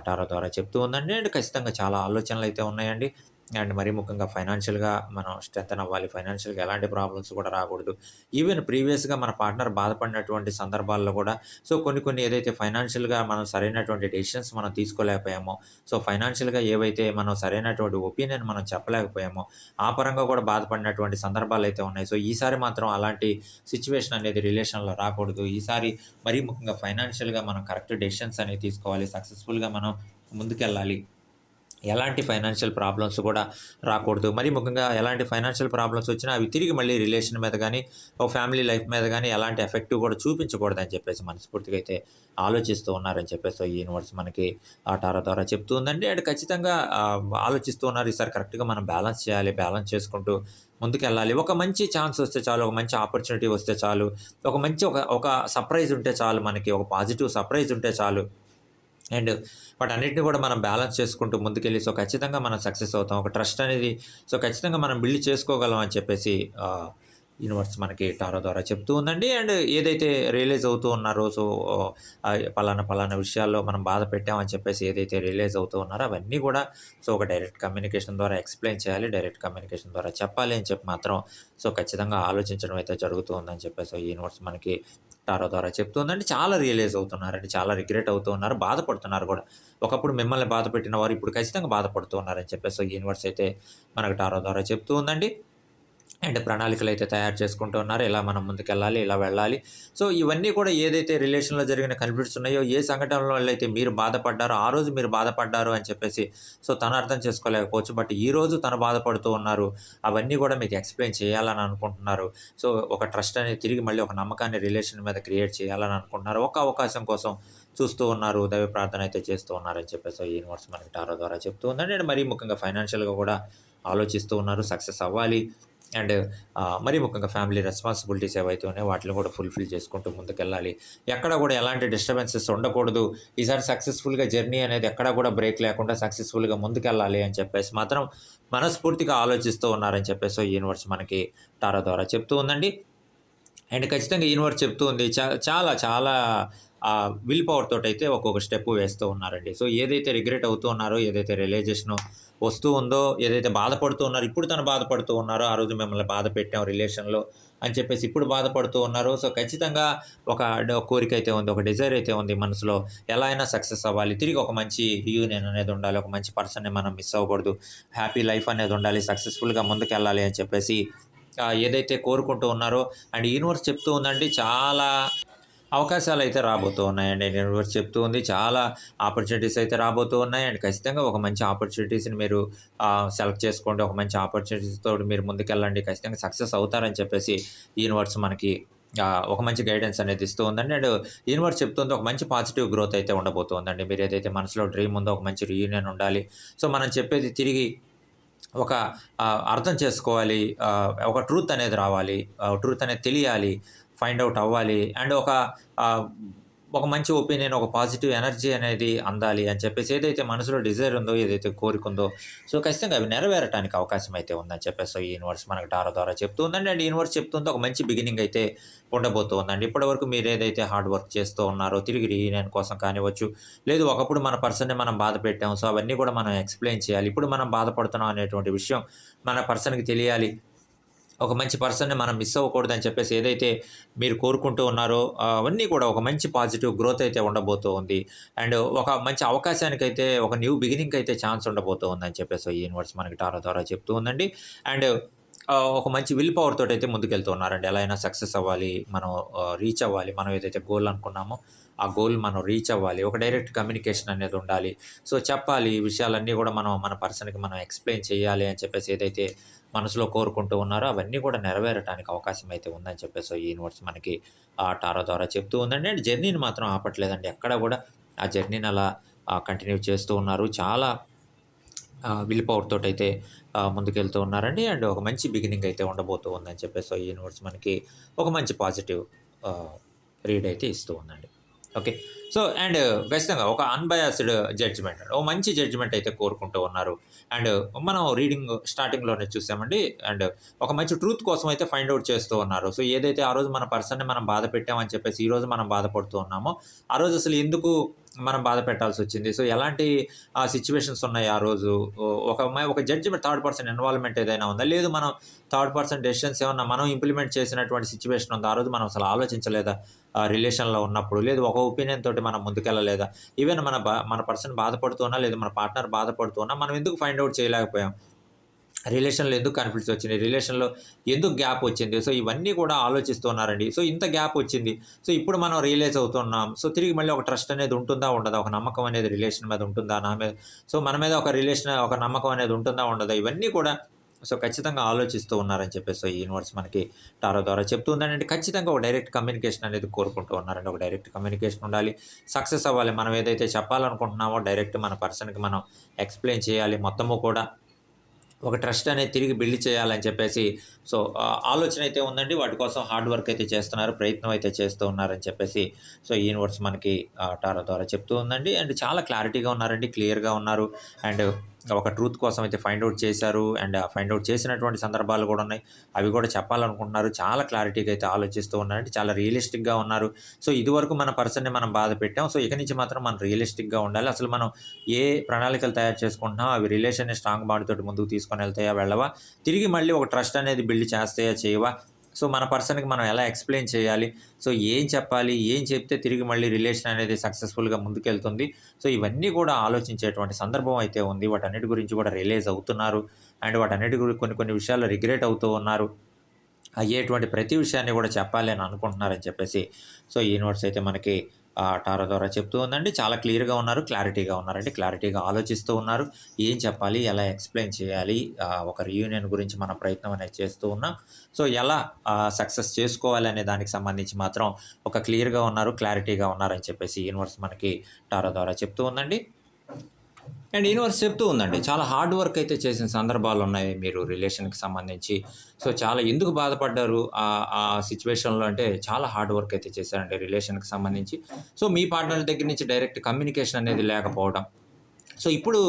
టారో ద్వారా చెప్తూ ఉందండి. అండ్ ఖచ్చితంగా చాలా ఆలోచనలు అయితే ఉన్నాయండి. అండ్ మరీ ముఖ్యంగా ఫైనాన్షియల్‌గా మనం స్ట్రెంథెన్ అవ్వాలి. ఫైనాన్షియల్‌గా ఎలాంటి ప్రాబ్లమ్స్ కూడా రాకూడదు. ఈవెన్ ప్రీవియస్‌గా మన పార్ట్నర్ బాధపడినటువంటి సందర్భాల్లో కూడా సో, కొన్ని కొన్ని ఏదైతే ఫైనాన్షియల్‌గా మనం సరైనటువంటి డెసిషన్స్ మనం తీసుకోలేకపోయామో, సో, ఫైనాన్షియల్‌గా ఏవైతే మనం సరైనటువంటి ఒపీనియన్ మనం చెప్పలేకపోయామో, ఆ పరంగా కూడా బాధపడినటువంటి సందర్భాలు అయితే ఉన్నాయి. సో, ఈసారి మాత్రం అలాంటి సిచ్యువేషన్ అనేది రిలేషన్‌లో రాకూడదు. ఈసారి మరీ ముఖ్యంగా ఫైనాన్షియల్‌గా మనం కరెక్ట్ డెసిషన్స్ అనేవి తీసుకోవాలి. సక్సెస్‌ఫుల్‌గా మనం ముందుకెళ్ళాలి. ఎలాంటి ఫైనాన్షియల్ ప్రాబ్లమ్స్ కూడా రాకూడదు. మరీ ముఖ్యంగా ఎలాంటి ఫైనాన్షియల్ ప్రాబ్లమ్స్ వచ్చినా అవి తిరిగి మళ్ళీ రిలేషన్ మీద కానీ ఒక ఫ్యామిలీ లైఫ్ మీద కానీ ఎలాంటి ఎఫెక్ట్ కూడా చూపించకూడదని చెప్పేసి మనస్ఫూర్తిగా అయితే ఆలోచిస్తూ ఉన్నారని చెప్పేసి ఈ యూనివర్స్ మనకి ఆ టారా ద్వారా చెప్తూ ఉందండి. అండ్ ఖచ్చితంగా ఆలోచిస్తూ ఉన్నారు. ఈసారి కరెక్ట్‌గా మనం బ్యాలెన్స్ చేయాలి. బ్యాలెన్స్ చేసుకుంటూ ముందుకెళ్ళాలి. ఒక మంచి ఛాన్స్ వస్తే చాలు. ఒక మంచి ఆపర్చునిటీ వస్తే చాలు. ఒక మంచి ఒక ఒక సర్ప్రైజ్ ఉంటే చాలు మనకి. ఒక పాజిటివ్ సర్ప్రైజ్ ఉంటే చాలు. అండ్ వాటన్నిటిని కూడా మనం బ్యాలెన్స్ చేసుకుంటూ ముందుకెళ్ళి సో, ఖచ్చితంగా మనం సక్సెస్ అవుతాం. ఒక ట్రస్ట్ అనేది సో, ఖచ్చితంగా మనం బిల్డ్ చేసుకోగలం అని చెప్పేసి యూనివర్స్ మనకి టారో ద్వారా చెప్తూ ఉందండి. అండ్ ఏదైతే రియలైజ్ అవుతూ ఉన్నారో సో, పలానా పలానా విషయాల్లో మనం బాధ పెట్టామని చెప్పేసి ఏదైతే రియలైజ్ అవుతూ ఉన్నారో అవన్నీ కూడా సో, ఒక డైరెక్ట్ కమ్యూనికేషన్ ద్వారా ఎక్స్‌ప్లెయిన్ చేయాలి. డైరెక్ట్ కమ్యూనికేషన్ ద్వారా చెప్పాలి అని చెప్పి మాత్రం సో, ఖచ్చితంగా ఆలోచించడం అయితే జరుగుతూ ఉందని చెప్పేసి ఈ యూనివర్స్ మనకి టారో ద్వారా చెప్తూ చాలా రియలైజ్ అవుతున్నారండి. చాలా రిగ్రెట్ అవుతున్నారు బాధపడుతున్నారు కూడా. ఒకప్పుడు మిమ్మల్ని బాధపెట్టిన వారు ఇప్పుడు ఖచ్చితంగా బాధపడుతూ ఉన్నారని చెప్పేసి యూనివర్స్ అయితే మనకు టారో ద్వారా చెప్తూ ఉందండి. అండ్ అయితే తయారు చేసుకుంటూ ఉన్నారు. ఇలా మనం ముందుకెళ్ళాలి. ఇలా వెళ్ళాలి. సో, ఇవన్నీ కూడా ఏదైతే రిలేషన్‌లో జరిగిన కన్ఫ్లిక్ట్స్ ఉన్నాయో, ఏ సంఘటనల వల్ల అయితే మీరు బాధపడ్డారో, ఆ రోజు మీరు బాధపడ్డారు అని చెప్పేసి సో, తను అర్థం చేసుకోలేకపోవచ్చు. బట్ ఈరోజు తను బాధపడుతూ ఉన్నారు. అవన్నీ కూడా మీకు ఎక్స్‌ప్లెయిన్ చేయాలని అనుకుంటున్నారు. సో, ఒక ట్రస్ట్ అనేది తిరిగి మళ్ళీ ఒక నమ్మకాన్ని రిలేషన్ మీద క్రియేట్ చేయాలని అనుకుంటున్నారు. ఒక అవకాశం కోసం చూస్తూ ఉన్నారు. దైవ ప్రార్థన అయితే చేస్తూ ఉన్నారని చెప్పేసి యూనివర్స్ మనకి టారో ద్వారా చెప్తూ ఉందండి. అండ్ మరీ ముఖ్యంగా ఫైనాన్షియల్‌గా కూడా ఆలోచిస్తూ ఉన్నారు. సక్సెస్ అవ్వాలి. అండ్ మరీ ముఖ్యంగా ఫ్యామిలీ రెస్పాన్సిబిలిటీస్ ఏవైతే ఉన్నాయో వాటిని కూడా ఫుల్‌ఫిల్ చేసుకుంటూ ముందుకెళ్ళాలి. ఎక్కడ కూడా ఎలాంటి డిస్టర్బెన్సెస్ ఉండకూడదు. ఈసారి సక్సెస్‌ఫుల్‌గా జర్నీ అనేది ఎక్కడ కూడా బ్రేక్ లేకుండా సక్సెస్‌ఫుల్‌గా ముందుకెళ్ళాలి అని చెప్పేసి మాత్రం మనస్ఫూర్తిగా ఆలోచిస్తూ ఉన్నారని చెప్పేసి యూనివర్స్ మనకి టారా ద్వారా చెప్తూ ఉందండి. అండ్ ఖచ్చితంగా యూనివర్స్ చెప్తూ ఉంది. చాలా చాలా ఆహ్, విల్ పవర్ తోటైతే ఒక్కొక్క స్టెప్ వేస్తూ ఉన్నారండి. సో, ఏదైతే రిగ్రెట్ అవుతూ ఉన్నారో, ఏదైతే రియలైజేషన్ వస్తూ ఉందో, ఏదైతే బాధపడుతూ ఉన్నారో, ఇప్పుడు తను బాధపడుతూ ఉన్నారో, ఆ రోజు మిమ్మల్ని బాధ పెట్టాం రిలేషన్‌లో అని చెప్పేసి ఇప్పుడు బాధపడుతూ ఉన్నారు. సో, ఖచ్చితంగా ఒక కోరిక అయితే ఉంది. ఒక డిజైర్ అయితే ఉంది మనసులో. ఎలా అయినా సక్సెస్ అవ్వాలి. తిరిగి ఒక మంచి రీయూనియన్ అనేది ఉండాలి. ఒక మంచి పర్సన్‌ని మనం మిస్ అవ్వకూడదు. హ్యాపీ లైఫ్ అనేది ఉండాలి. సక్సెస్‌ఫుల్‌గా ముందుకెళ్ళాలి అని చెప్పేసి ఏదైతే కోరుకుంటూ ఉన్నారో అండ్ యూనివర్స్ చెప్తూ ఉందండి చాలా అవకాశాలు అయితే రాబోతూ ఉన్నాయండి. యూనివర్స్ చెప్తూ ఉంది. చాలా ఆపర్చునిటీస్ అయితే రాబోతూ ఉన్నాయి. అండ్ ఖచ్చితంగా ఒక మంచి ఆపర్చునిటీస్‌ని మీరు సెలెక్ట్ చేసుకోండి. ఒక మంచి ఆపర్చునిటీస్తో మీరు ముందుకెళ్ళండి. ఖచ్చితంగా సక్సెస్ అవుతారని చెప్పేసి యూనివర్స్ మనకి ఒక మంచి గైడెన్స్ అనేది ఇస్తూ ఉందండి. అండ్ యూనివర్స్ చెప్తుంది ఒక మంచి పాజిటివ్ గ్రోత్ అయితే ఉండబోతుందండి. మీరు ఏదైతే మనసులో డ్రీమ్ ఉందో ఒక మంచి రీయూనియన్ ఉండాలి. సో, మనం చెప్పేది తిరిగి ఒక అర్థం చేసుకోవాలి. ఒక ట్రూత్ అనేది రావాలి. ట్రూత్ అనేది తెలియాలి. ఫైండ్ అవుట్ అవ్వాలి. అండ్ ఒక ఒక మంచి ఒపీనియన్, ఒక పాజిటివ్ ఎనర్జీ అనేది అందాలి అని చెప్పేసి ఏదైతే మనసులో డిజైర్ ఉందో, ఏదైతే కోరిక ఉందో, సో, ఖచ్చితంగా అవి నెరవేరటానికి అవకాశం అయితే ఉందని చెప్పేసి ఈ యూనివర్స్ మనకు టారో ద్వారా చెప్తుందండి అండ్ యూనివర్స్ చెప్తుంది ఒక మంచి బిగినింగ్ అయితే ఉండబోతుందండి ఇప్పటివరకు మీరు ఏదైతే హార్డ్ వర్క్ చేస్తూ ఉన్నారో, తిరిగి రీయూనియన్ కోసం కానివ్వచ్చు, లేదు ఒకప్పుడు మన పర్సన్‌ని మనం బాధ పెట్టాం. సో, అవన్నీ కూడా మనం ఎక్స్‌ప్లెయిన్ చేయాలి. ఇప్పుడు మనం బాధపడుతున్నాం అనేటువంటి విషయం మన పర్సన్‌కి తెలియాలి. ఒక మంచి పర్సన్‌ని మనం మిస్ అవ్వకూడదని చెప్పేసి ఏదైతే మీరు కోరుకుంటూ ఉన్నారో అవన్నీ కూడా ఒక మంచి పాజిటివ్ గ్రోత్ అయితే ఉండబోతూ ఉంది. అండ్ ఒక మంచి అవకాశానికైతే ఒక న్యూ బిగినింగ్ అయితే ఛాన్స్ ఉండబోతూ ఉందని చెప్పేసి ఈ యూనివర్స్ మనకి టారో ద్వారా చెప్తూ ఉందండి. అండ్ ఒక మంచి విల్ పవర్ అయితే ముందుకెళ్తూ ఉన్నారండి. ఎలా అయినా సక్సెస్ అవ్వాలి. మనం రీచ్ అవ్వాలి. మనం ఏదైతే గోల్ అనుకున్నామో ఆ గోల్ మనం రీచ్ అవ్వాలి. ఒక డైరెక్ట్ కమ్యూనికేషన్ అనేది ఉండాలి. సో, చెప్పాలి. ఈ విషయాలన్నీ కూడా మనం మన పర్సన్‌కి మనం ఎక్స్‌ప్లెయిన్ చేయాలి అని చెప్పేసి ఏదైతే మనసులో కోరుకుంటూ ఉన్నారో అవన్నీ కూడా నెరవేరటానికి అవకాశం అయితే ఉందని చెప్పేసి ఈ యూనివర్స్ మనకి ఆ టారో ద్వారా చెప్తూ ఉందండి. అండ్ జర్నీని మాత్రం ఆపట్లేదండి. ఎక్కడ కూడా ఆ జర్నీని అలా కంటిన్యూ చేస్తూ ఉన్నారు. చాలా విల్ పవర్తో అయితే ముందుకెళ్తూ ఉన్నారండి. అండ్ ఒక మంచి బిగినింగ్ అయితే ఉండబోతూ ఉందని చెప్పేసి ఈ యూనివర్స్ మనకి ఒక మంచి పాజిటివ్ రీడ్ అయితే ఇస్తూ ఉందండి. ఓకే. సో, అండ్ ఖచ్చితంగా ఒక అన్‌బయాస్డ్ జడ్జ్‌మెంట్ ఓ మంచి జడ్జ్‌మెంట్ అయితే కోరుకుంటూ ఉన్నారు. అండ్ మనం రీడింగ్ స్టార్టింగ్‌లోనే చూసామండి. అండ్ ఒక మంచి ట్రూత్ కోసం అయితే ఫైండ్ అవుట్ చేస్తూ ఉన్నారు. సో, ఏదైతే ఆ రోజు మన పర్సన్‌ని మనం బాధ పెట్టామని చెప్పేసి ఈరోజు మనం బాధపడుతూ ఉన్నామో, ఆ రోజు అసలు ఎందుకు మనం బాధ పెట్టాల్సి వచ్చింది సో ఎలాంటి సిచ్యువేషన్స్ ఉన్నాయి ఆ రోజు ఒక ఒక జడ్జిమెంట్ థర్డ్ పర్సన్ ఇన్వాల్వ్మెంట్ ఏదైనా ఉందా లేదు మనం థర్డ్ పర్సన్ డెసిషన్స్ ఏమన్నా మనం ఇంప్లిమెంట్ చేసినటువంటి సిచ్యువేషన్ ఉందా ఆ రోజు మనం అసలు ఆలోచించలేదా రిలేషన్లో ఉన్నప్పుడు లేదు ఒక ఒపీనియన్ తోటి మనం ముందుకెళ్ళలేదా? ఈవెన్ మన బా మన పర్సన్ బాధపడుతున్నా లేదు మన పార్ట్నర్ బాధపడుతున్నా మనం ఎందుకు ఫైండ్ అవుట్ చేయలేకపోయాం? రిలేషన్లో ఎందుకు కాన్ఫ్లిక్ట్స్ వచ్చింది? రిలేషన్లో ఎందుకు గ్యాప్ వచ్చింది? సో ఇవన్నీ కూడా ఆలోచిస్తూ ఉన్నారండి సో ఇంత గ్యాప్ వచ్చింది. సో ఇప్పుడు మనం రియలైజ్ అవుతున్నాం. సో తిరిగి మళ్ళీ ఒక ట్రస్ట్ అనేది ఉంటుందా ఉండదా? ఒక నమ్మకం అనేది రిలేషన్ మీద ఉంటుందా నా మీద? సో మన మీద ఒక రిలేషన్ ఒక నమ్మకం అనేది ఉంటుందా ఉండదా? ఇవన్నీ కూడా సో ఖచ్చితంగా ఆలోచిస్తూ ఉన్నారని చెప్పేసి సో ఈ యూనివర్స్ మనకి టారో ద్వారా చెప్తూ ఉందంటే ఖచ్చితంగా ఒక డైరెక్ట్ కమ్యూనికేషన్ అనేది కోరుకుంటూ ఉన్నారండి. ఒక డైరెక్ట్ కమ్యూనికేషన్ ఉండాలి. సక్సెస్ అవ్వాలి. మనం ఏదైతే చెప్పాలనుకుంటున్నామో డైరెక్ట్ మన పర్సన్కి మనం ఎక్స్ప్లెయిన్ చేయాలి. మొత్తము కూడా ఒక ట్రస్ట్ అనేది తిరిగి బిల్డ్ చేయాలని చెప్పేసి సో ఆలోచన అయితే ఉందండి. వాటి కోసం హార్డ్ వర్క్ అయితే చేస్తున్నారు. ప్రయత్నం అయితే చేస్తూ ఉన్నారని చెప్పేసి సో యూనివర్స్ మనకి టారో ద్వారా చెప్తూ ఉందండి. అండ్ చాలా క్లారిటీగా ఉన్నారండి. క్లియర్గా ఉన్నారు. అండ్ ఒక ట్రూత్ కోసం అయితే ఫైండ్ అవుట్ చేశారు అండ్ ఫైండ్ అవుట్ చేసినటువంటి సందర్భాలు కూడా ఉన్నాయి. అవి కూడా చెప్పాలనుకుంటున్నారు. చాలా క్లారిటీగా అయితే ఆలోచిస్తూ ఉన్నారంటే చాలా రియలిస్టిక్గా ఉన్నారు. సో ఇదివరకు మన పర్సన్ని మనం బాధ పెట్టాం. సో ఇక నుంచి మాత్రం మనం రియలిస్టిక్గా ఉండాలి. అసలు మనం ఏ ప్రణాళికలు తయారు చేసుకుంటున్నాం అవి రిలేషన్ని స్ట్రాంగ్ బాడీతో తోటి ముందుకు తీసుకొని వెళ్తాయా వెళ్ళవా? తిరిగి మళ్ళీ ఒక ట్రస్ట్ అనేది బిల్డ్ చేస్తాయా చేయవా? సో మన పర్సన్కి మనం ఎలా ఎక్స్ప్లెయిన్ చేయాలి? సో ఏం చెప్పాలి? ఏం చెప్తే తిరిగి మళ్ళీ రిలేషన్ అనేది సక్సెస్ఫుల్గా ముందుకెళ్తుంది? సో ఇవన్నీ కూడా ఆలోచించేటువంటి సందర్భం అయితే ఉంది. వాటన్నిటి గురించి కూడా రిలీజ్ అవుతున్నారు. అండ్ వాటన్నిటి గురించి కొన్ని కొన్ని విషయాల్లో రిగ్రెట్ అవుతూ ఉన్నారు. అయ్యేటువంటి ప్రతి విషయాన్ని కూడా చెప్పాలి అని అనుకుంటున్నారని చెప్పేసి సో ఈ యూనివర్స్ అయితే మనకి టారో ద్వారా చెప్తూ ఉందండి. చాలా క్లియర్గా ఉన్నారు క్లారిటీగా ఉన్నారండి క్లారిటీగా ఆలోచిస్తూ ఉన్నారు. ఏం చెప్పాలి ఎలా ఎక్స్ప్లెయిన్ చేయాలి ఒక రీయూనియన్ గురించి మన ప్రయత్నం అనేది చేస్తూ ఉన్నాం. సో ఎలా సక్సెస్ చేసుకోవాలి అనే దానికి సంబంధించి మాత్రం ఒక క్లియర్గా ఉన్నారు క్లారిటీగా ఉన్నారని చెప్పేసి యూనివర్స్ మనకి టారో ద్వారా చెప్తూ ఉందండి. అండ్ యూనివర్స్ చెప్తూ ఉందండి చాలా హార్డ్ వర్క్ అయితే చేసిన సందర్భాలు ఉన్నాయి మీరు రిలేషన్కి సంబంధించి. సో చాలా ఎందుకు బాధపడ్డారు? ఆ సిచ్యువేషన్లో అంటే చాలా హార్డ్ వర్క్ అయితే చేశారండి రిలేషన్కి సంబంధించి. సో మీ పార్ట్నర్ దగ్గర నుంచి డైరెక్ట్ కమ్యూనికేషన్ అనేది లేకపోవడం సో ఇప్పుడు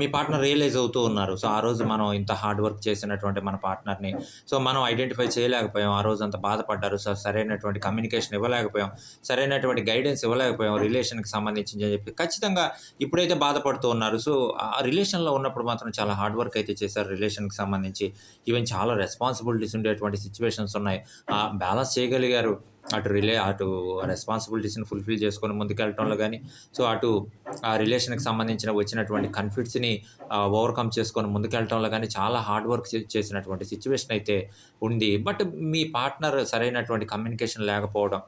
మీ పార్ట్నర్ రియలైజ్ అవుతూ ఉన్నారు. సో ఆ రోజు మనం ఇంత హార్డ్ వర్క్ చేసినటువంటి మన పార్ట్నర్ని సో మనం ఐడెంటిఫై చేయలేకపోయాం. ఆ రోజు అంత బాధపడ్డారు. సో సరైనటువంటి కమ్యూనికేషన్ ఇవ్వలేకపోయాం. సరైనటువంటి గైడెన్స్ ఇవ్వలేకపోయాం రిలేషన్కి సంబంధించి అని చెప్పి. ఖచ్చితంగా ఇప్పుడైతే బాధపడుతూ ఉన్నారు. సో ఆ రిలేషన్లో ఉన్నప్పుడు మాత్రం చాలా హార్డ్ వర్క్ అయితే చేశారు రిలేషన్కి సంబంధించి. ఈవెన్ చాలా రెస్పాన్సిబిలిటీస్ ఉండేటువంటి సిచ్యువేషన్స్ ఉన్నాయి. ఆ బ్యాలెన్స్ చేయగలిగారు. అటు రిలే అటు రెస్పాన్సిబిలిటీస్ని ఫుల్ఫిల్ చేసుకొని ముందుకెళ్ళటంలో కానీ సో అటు ఆ రిలేషన్కి సంబంధించిన వచ్చినటువంటి కన్ఫ్లిక్ట్స్ని ఓవర్కమ్ చేసుకొని ముందుకెళ్ళటంలో కానీ చాలా హార్డ్ వర్క్ చేసినటువంటి సిచ్యువేషన్ అయితే ఉంది. బట్ మీ పార్ట్నర్ సరైనటువంటి కమ్యూనికేషన్ లేకపోవడం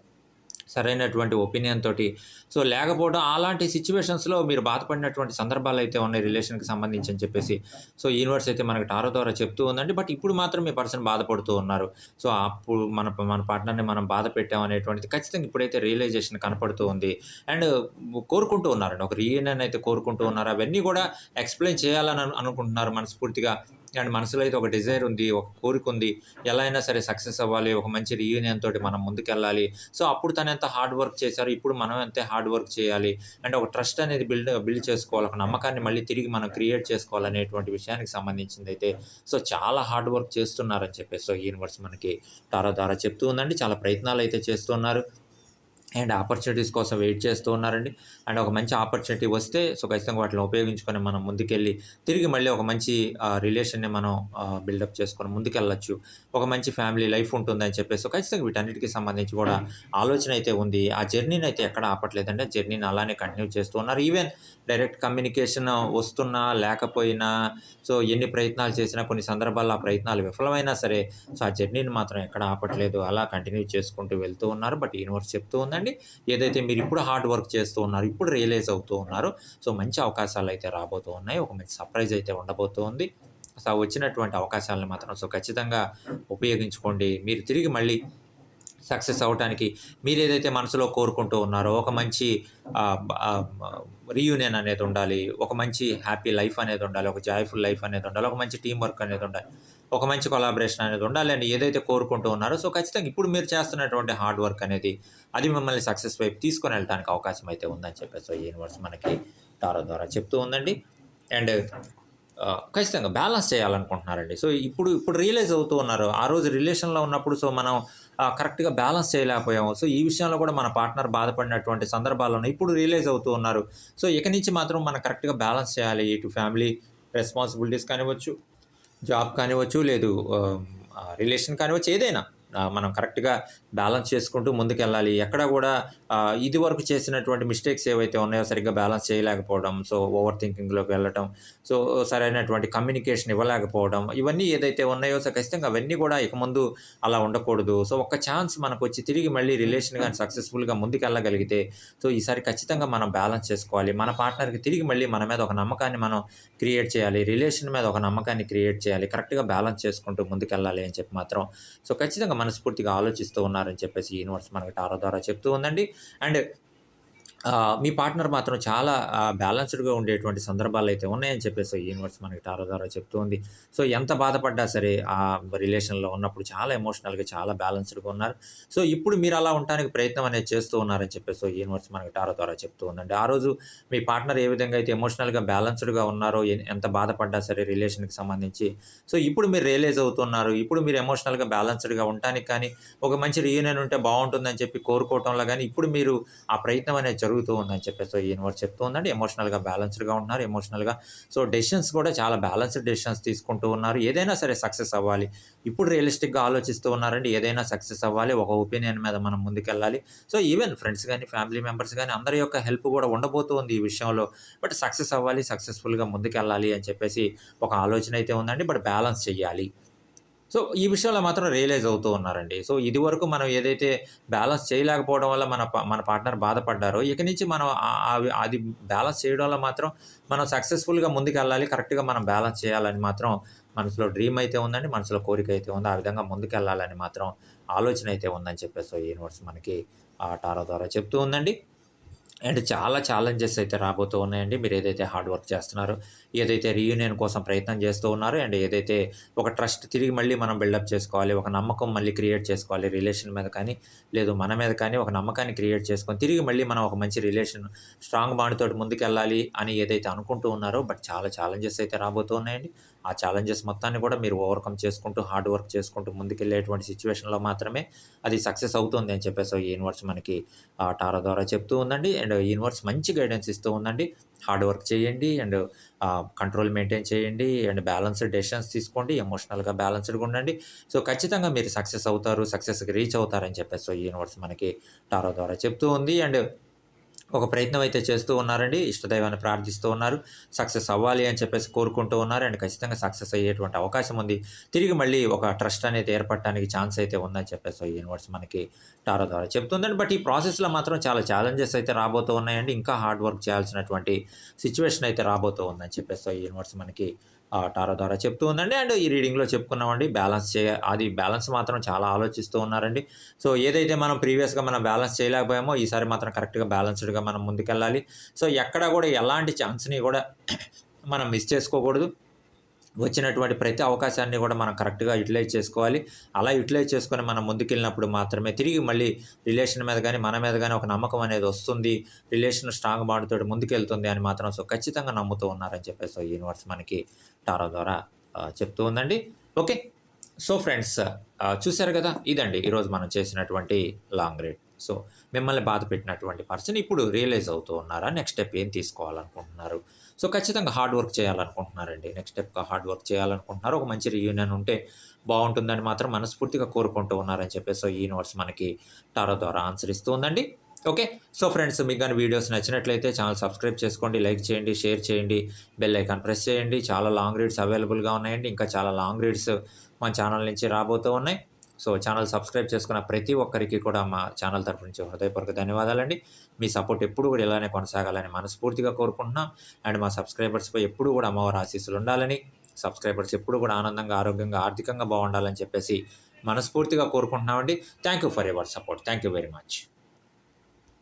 సరైనటువంటి ఒపీనియన్ తోటి. సో లేకపోవడం అలాంటి సిచ్యువేషన్స్లో మీరు బాధపడినటువంటి సందర్భాలు అయితే ఉన్నాయి రిలేషన్కి సంబంధించి అని చెప్పేసి. సో యూనివర్స్ అయితే మనకి టారో ద్వారా చెప్తూ ఉందండి. బట్ ఇప్పుడు మాత్రం మీ పర్సన్ బాధపడుతూ ఉన్నారు. సో అప్పుడు మన మన పార్ట్నర్ని మనం బాధ పెట్టాం అనేటువంటిది ఖచ్చితంగా ఇప్పుడైతే రియలైజేషన్ కనపడుతూ ఉంది. అండ్ కోరుకుంటూ ఉన్నారండి. ఒక రీయూనియన్ అయితే కోరుకుంటూ ఉన్నారు. అవన్నీ కూడా ఎక్స్ప్లెయిన్ చేయాలని అనుకుంటున్నారు మనస్ఫూర్తిగా. అండ్ మనసులో అయితే ఒక డిజైర్ ఉంది ఒక కోరిక ఉంది. ఎలా అయినా సరే సక్సెస్ అవ్వాలి ఒక మంచి రీయూనియన్ తోటి మనం ముందుకెళ్ళాలి. సో అప్పుడు తను ఎంత హార్డ్ వర్క్ చేశారు ఇప్పుడు మనం ఎంత హార్డ్ వర్క్ చేయాలి అండ్ ఒక ట్రస్ట్ అనేది బిల్డ్ బిల్డ్ చేసుకోవాలి. ఒక నమ్మకాన్ని మళ్ళీ తిరిగి మనం క్రియేట్ చేసుకోవాలనేటువంటి విషయానికి సంబంధించింది అయితే. సో చాలా హార్డ్ వర్క్ చేస్తున్నారని చెప్పేసి సో యూనివర్స్ మనకి టారో ద్వారా చెప్తూ ఉందండి. చాలా ప్రయత్నాలు అయితే చేస్తున్నారు అండ్ ఆపర్చునిటీస్ కోసం వెయిట్ చేస్తూ ఉన్నారండి. అండ్ ఒక మంచి ఆపర్చునిటీ వస్తే సో ఖచ్చితంగా వాటిని ఉపయోగించుకొని మనం ముందుకెళ్ళి తిరిగి మళ్ళీ ఒక మంచి రిలేషన్ని మనం బిల్డప్ చేసుకొని ముందుకెళ్ళచ్చు. ఒక మంచి ఫ్యామిలీ లైఫ్ ఉంటుందని చెప్పేసి సో ఖచ్చితంగా వీటన్నిటికీ సంబంధించి కూడా ఆలోచన అయితే ఉంది. ఆ జర్నీని అయితే ఎక్కడ ఆపట్లేదండి. ఆ జర్నీని అలానే కంటిన్యూ చేస్తూ ఉన్నారు. ఈవెన్ డైరెక్ట్ కమ్యూనికేషన్ వస్తున్నా లేకపోయినా సో ఎన్ని ప్రయత్నాలు చేసినా కొన్ని సందర్భాల్లో ఆ ప్రయత్నాలు విఫలమైనా సరే సో ఆ జర్నీని మాత్రం ఎక్కడ ఆపట్లేదు. అలా కంటిన్యూ చేసుకుంటూ వెళ్తూ ఉన్నారు. బట్ యూనివర్స్ చెప్తూ ఉందండి ఏదైతే మీరు ఇప్పుడు హార్డ్ వర్క్ చేస్తూ ఉన్నారు ఇప్పుడు రియలైజ్ అవుతూ ఉన్నారు సో మంచి అవకాశాలు అయితే రాబోతూ ఉన్నాయి. ఒక మంచి సర్ప్రైజ్ అయితే ఉండబోతూ ఉంది. సో వచ్చినటువంటి అవకాశాలను మాత్రం సో ఖచ్చితంగా ఉపయోగించుకోండి. మీరు తిరిగి మళ్ళీ సక్సెస్ అవ్వటానికి మీరు ఏదైతే మనసులో కోరుకుంటూ ఉన్నారో ఒక మంచి రీయూనియన్ అనేది ఉండాలి ఒక మంచి హ్యాపీ లైఫ్ అనేది ఉండాలి ఒక జాయ్ఫుల్ లైఫ్ అనేది ఉండాలి ఒక మంచి టీం వర్క్ అనేది ఉండాలి ఒక మంచి కొలాబరేషన్ అనేది ఉండాలి అని ఏదైతే కోరుకుంటూ ఉన్నారో సో ఖచ్చితంగా ఇప్పుడు మీరు చేస్తున్నటువంటి హార్డ్ వర్క్ అనేది అది మిమ్మల్ని సక్సెస్ వైపు తీసుకొని వెళ్ళడానికి అవకాశం అయితే ఉందని చెప్పేసి సో యూనివర్స్ మనకి టారో ద్వారా చెప్తూ ఉందండి. అండ్ ఖచ్చితంగా బ్యాలెన్స్ చేయాలనుకుంటున్నారండి. సో ఇప్పుడు ఇప్పుడు రియలైజ్ అవుతూ ఉన్నారు. ఆ రోజు రిలేషన్లో ఉన్నప్పుడు సో మనం కరెక్ట్గా బ్యాలెన్స్ చేయలేకపోయాము. సో ఈ విషయంలో కూడా మన పార్ట్నర్ బాధపడినటువంటి సందర్భాల్లోనే ఇప్పుడు రియలైజ్ అవుతూ ఉన్నారు. సో ఇక నుంచి మాత్రం మనం కరెక్ట్గా బ్యాలెన్స్ చేయాలి. ఇటు ఫ్యామిలీ రెస్పాన్సిబిలిటీస్ కానివ్వచ్చు జాబ్ కానివ్వచ్చు లేదు రిలేషన్ కానివ్వచ్చు ఏదైనా. మనం కరెక్ట్గా బ్యాలెన్స్ చేసుకుంటూ ముందుకెళ్ళాలి. ఎక్కడ కూడా ఇది వరకు చేసినటువంటి మిస్టేక్స్ ఏవైతే ఉన్నాయో సరిగ్గా బ్యాలెన్స్ చేయలేకపోవడం సో ఓవర్ థింకింగ్లోకి వెళ్ళటం సో సరైనటువంటి కమ్యూనికేషన్ ఇవ్వలేకపోవడం ఇవన్నీ ఏదైతే ఉన్నాయో సో ఖచ్చితంగా అవన్నీ కూడా ఇక ముందు అలా ఉండకూడదు. సో ఒక్క ఛాన్స్ మనకు వచ్చి తిరిగి మళ్ళీ రిలేషన్ కానీ సక్సెస్ఫుల్గా ముందుకెళ్ళగలిగితే సో ఈసారి ఖచ్చితంగా మనం బ్యాలెన్స్ చేసుకోవాలి. మన పార్ట్నర్కి తిరిగి మళ్ళీ మన మీద ఒక నమ్మకాన్ని మనం క్రియేట్ చేయాలి. రిలేషన్ మీద ఒక నమ్మకాన్ని క్రియేట్ చేయాలి. కరెక్ట్గా బ్యాలెన్స్ చేసుకుంటూ ముందుకెళ్ళాలి అని చెప్పి మాత్రం. సో ఖచ్చితంగా మన మనస్ఫూర్తిగా ఆలోచిస్తూ ఉన్నారని చెప్పేసి యూనివర్స్ మనకి టారో ద్వారా చెప్తూ ఉందండి. అండ్ మీ పార్ట్నర్ మాత్రం చాలా బ్యాలెన్స్డ్గా ఉండేటువంటి సందర్భాలు అయితే ఉన్నాయని చెప్పేసి ఈ యూనివర్స్ మనకి టారో ద్వారా చెప్తూ ఉంది. సో ఎంత బాధపడ్డా సరే ఆ రిలేషన్లో ఉన్నప్పుడు చాలా ఎమోషనల్గా చాలా బ్యాలెన్స్డ్గా ఉన్నారు. సో ఇప్పుడు మీరు అలా ఉండడానికి ప్రయత్నం అనేది చేస్తూ ఉన్నారని చెప్పేసి ఈ యూనివర్స్ మనకి టారో ద్వారా చెప్తూ ఉందండి. ఆ రోజు మీ పార్ట్నర్ ఏ విధంగా అయితే ఎమోషనల్గా బ్యాలెన్స్డ్గా ఉన్నారో ఎంత బాధపడ్డా సరే రిలేషన్కి సంబంధించి. సో ఇప్పుడు మీరు రియలైజ్ అవుతున్నారు. ఇప్పుడు మీరు ఎమోషనల్గా బ్యాలెన్స్డ్గా ఉండటానికి కానీ ఒక మంచి రీయూనియన్ ఉంటే బాగుంటుందని చెప్పి కోరుకోవటంలో కానీ ఇప్పుడు మీరు ఆ ప్రయత్నం అనేది జరుగుతూ ఉందని చెప్పేసి ఈ యూనివర్స్ చెప్తూ ఉందండి. ఎమోషనల్గా బ్యాలెన్స్డ్గా ఉంటున్నారు. ఎమోషనల్గా సో డెసిషన్స్ కూడా చాలా బ్యాలెన్స్డ్ డెసిషన్స్ తీసుకుంటూ ఉన్నారు. ఏదైనా సరే సక్సెస్ అవ్వాలి. ఇప్పుడు రియలిస్టిక్గా ఆలోచిస్తూ ఉన్నారండి. ఏదైనా సక్సెస్ అవ్వాలి. ఒక ఒపీనియన్ మీద మనం ముందుకెళ్ళాలి. సో ఈవెన్ ఫ్రెండ్స్ కానీ ఫ్యామిలీ మెంబర్స్ కానీ అందరి యొక్క హెల్ప్ కూడా ఉండబోతుంది ఈ విషయంలో. బట్ సక్సెస్ అవ్వాలి. సక్సెస్ఫుల్గా ముందుకెళ్ళాలి అని చెప్పేసి ఒక ఆలోచన అయితే ఉందండి. బట్ బ్యాలెన్స్ చేయాలి సో ఈ విషయంలో మాత్రం రియలైజ్ అవుతూ ఉన్నారండి. సో ఇది వరకు మనం ఏదైతే బ్యాలెన్స్ చేయలేకపోవడం వల్ల మన మన పార్ట్నర్ బాధపడ్డారో ఇక నుంచి మనం అది బ్యాలెన్స్ చేయడం వల్ల మాత్రం మనం సక్సెస్ఫుల్గా ముందుకు వెళ్ళాలి కరెక్ట్గా మనం బ్యాలెన్స్ చేయాలని మాత్రం మనసులో డ్రీమ్ అయితే ఉందండి. మనసులో కోరిక అయితే ఉంది. ఆ విధంగా ముందుకెళ్ళాలని మాత్రం ఆలోచన అయితే ఉందని చెప్పేసి ఈ యూనివర్స్ మనకి ఆ టారో ద్వారా చెప్తూ ఉందండి. అండ్ చాలా ఛాలెంజెస్ అయితే రాబోతూ ఉన్నాయండి. మీరు ఏదైతే హార్డ్ వర్క్ చేస్తున్నారో ఏదైతే రీయూనియన్ కోసం ప్రయత్నం చేస్తూ ఉన్నారో అండ్ ఏదైతే ఒక ట్రస్ట్ తిరిగి మళ్ళీ మనం బిల్డప్ చేసుకోవాలి ఒక నమ్మకం మళ్ళీ క్రియేట్ చేసుకోవాలి రిలేషన్ మీద కానీ లేదు మన మీద కానీ ఒక నమ్మకాన్ని క్రియేట్ చేసుకొని తిరిగి మళ్ళీ మనం ఒక మంచి రిలేషన్ స్ట్రాంగ్ బాండ్ తోటి ముందుకెళ్ళాలి అని ఏదైతే అనుకుంటూ ఉన్నారో బట్ చాలా ఛాలెంజెస్ అయితే రాబోతూ ఉన్నాయండి. ఆ ఛాలెంజెస్ మొత్తాన్ని కూడా మీరు ఓవర్కమ్ చేసుకుంటూ హార్డ్ వర్క్ చేసుకుంటూ ముందుకెళ్ళేటువంటి సిచ్యువేషన్లో మాత్రమే అది సక్సెస్ అవుతుంది అని చెప్పేసి ఈ యూనివర్స్ మనకి ఆ టారో ద్వారా చెప్తూ ఉందండి. అండ్ యూనివర్స్ మంచి గైడెన్స్ ఇస్తూ ఉందండి. హార్డ్ వర్క్ చేయండి. అండ్ కంట్రోల్ మెయింటైన్ చేయండి అండ్ బ్యాలెన్స్డ్ డెసిషన్స్ తీసుకోండి ఎమోషనల్గా బ్యాలెన్స్డ్గా ఉండండి. సో ఖచ్చితంగా మీరు సక్సెస్ అవుతారు సక్సెస్కి రీచ్ అవుతారని చెప్పేసి ఈ యూనివర్స్ మనకి టారో ద్వారా చెప్తూ ఉంది. అండ్ ఒక ప్రయత్నం అయితే చేస్తూ ఉన్నారండి. ఇష్టదైవాన్ని ప్రార్థిస్తూ ఉన్నారు. సక్సెస్ అవ్వాలి అని చెప్పేసి కోరుకుంటూ ఉన్నారు. అండ్ ఖచ్చితంగా సక్సెస్ అయ్యేటువంటి అవకాశం ఉంది. తిరిగి మళ్ళీ ఒక ట్రస్ట్ అనేది ఏర్పడటానికి ఛాన్స్ అయితే ఉందని చెప్పేసి ఈ యూనివర్స్ మనకి టారో ద్వారా చెప్తుందండి. బట్ ఈ ప్రాసెస్లో మాత్రం చాలా ఛాలెంజెస్ అయితే రాబోతూ ఉన్నాయండి. ఇంకా హార్డ్ వర్క్ చేయాల్సినటువంటి సిచ్యువేషన్ అయితే రాబోతూ ఉందని చెప్పేసి ఈ యూనివర్స్ మనకి టారో ద్వారా చెప్తూ ఉందండి. అండ్ ఈ రీడింగ్లో చెప్పుకున్నామండి బ్యాలెన్స్ చే అది బ్యాలెన్స్ మాత్రం చాలా ఆలోచిస్తూ ఉన్నారండి. సో ఏదైతే మనం ప్రీవియస్గా మనం బ్యాలెన్స్ చేయలేకపోయామో ఈసారి మాత్రం కరెక్ట్గా బ్యాలెన్స్డ్గా మనం ముందుకెళ్ళాలి. సో ఎక్కడ కూడా ఎలాంటి ఛాన్స్ని కూడా మనం మిస్ చేసుకోకూడదు. వచ్చినటువంటి ప్రతి అవకాశాన్ని కూడా మనం కరెక్ట్గా యూటిలైజ్ చేసుకోవాలి. అలా యూటిలైజ్ చేసుకొని మనం ముందుకెళ్ళినప్పుడు మాత్రమే తిరిగి మళ్ళీ రిలేషన్ మీద కానీ మన మీద కానీ ఒక నమ్మకం అనేది వస్తుంది. రిలేషన్ స్ట్రాంగ్ బాండ్ ముందుకెళ్తుంది అని మాత్రం సో ఖచ్చితంగా నమ్ముతూ ఉన్నారని చెప్పేసి సో యూనివర్స్ మనకి టారో ద్వారా చెప్తూ ఉందండి. ఓకే. సో ఫ్రెండ్స్ చూశారు కదా? ఇదండి. ఈరోజు మనం చేసినటువంటి లాంగ్ రీడ్. సో మిమ్మల్ని బాధ పెట్టినటువంటి పర్సన్ ఇప్పుడు రియలైజ్ అవుతూ ఉన్నారా? నెక్స్ట్ స్టెప్ ఏం తీసుకోవాలనుకుంటున్నారు? సో ఖచ్చితంగా హార్డ్ వర్క్ చేయాలనుకుంటున్నారండి. నెక్స్ట్ స్టెప్గా హార్డ్ వర్క్ చేయాలనుకుంటున్నారు. ఒక మంచి రియూనియన్ ఉంటే బాగుంటుందని మాత్రం మనస్ఫూర్తిగా కోరుకుంటూ ఉన్నారని చెప్పేసి సో ఈ నోట్స్ మనకి టారో ద్వారా ఆన్సర్ ఇస్తూ ఉందండి. ఓకే సో ఫ్రెండ్స్ మీకు కానీ వీడియోస్ నచ్చినట్లయితే ఛానల్ సబ్స్క్రైబ్ చేసుకోండి లైక్ చేయండి షేర్ చేయండి బెల్ ఐకాన్ ప్రెస్ చేయండి. చాలా లాంగ్ రీడ్స్ అవైలబుల్గా ఉన్నాయండి. ఇంకా చాలా లాంగ్ రీడ్స్ మన ఛానల్ నుంచి రాబోతూ ఉన్నాయి. సో ఛానల్ సబ్స్క్రైబ్ చేసుకున్న ప్రతి ఒక్కరికి కూడా మా ఛానల్ తరఫు నుంచి హృదయపూర్వక ధన్యవాదాలండి. మీ సపోర్ట్ ఎప్పుడు కూడా ఇలానే కొనసాగాలని మనస్ఫూర్తిగా కోరుకుంటున్నాం. అండ్ మా సబ్స్క్రైబర్స్పై ఎప్పుడు కూడా అమ్మవారి ఆశీస్సులు ఉండాలని సబ్స్క్రైబర్స్ ఎప్పుడు కూడా ఆనందంగా ఆరోగ్యంగా ఆర్థికంగా బాగుండాలని చెప్పేసి మనస్ఫూర్తిగా కోరుకుంటున్నామండి. Thank you for your support. Thank you very much.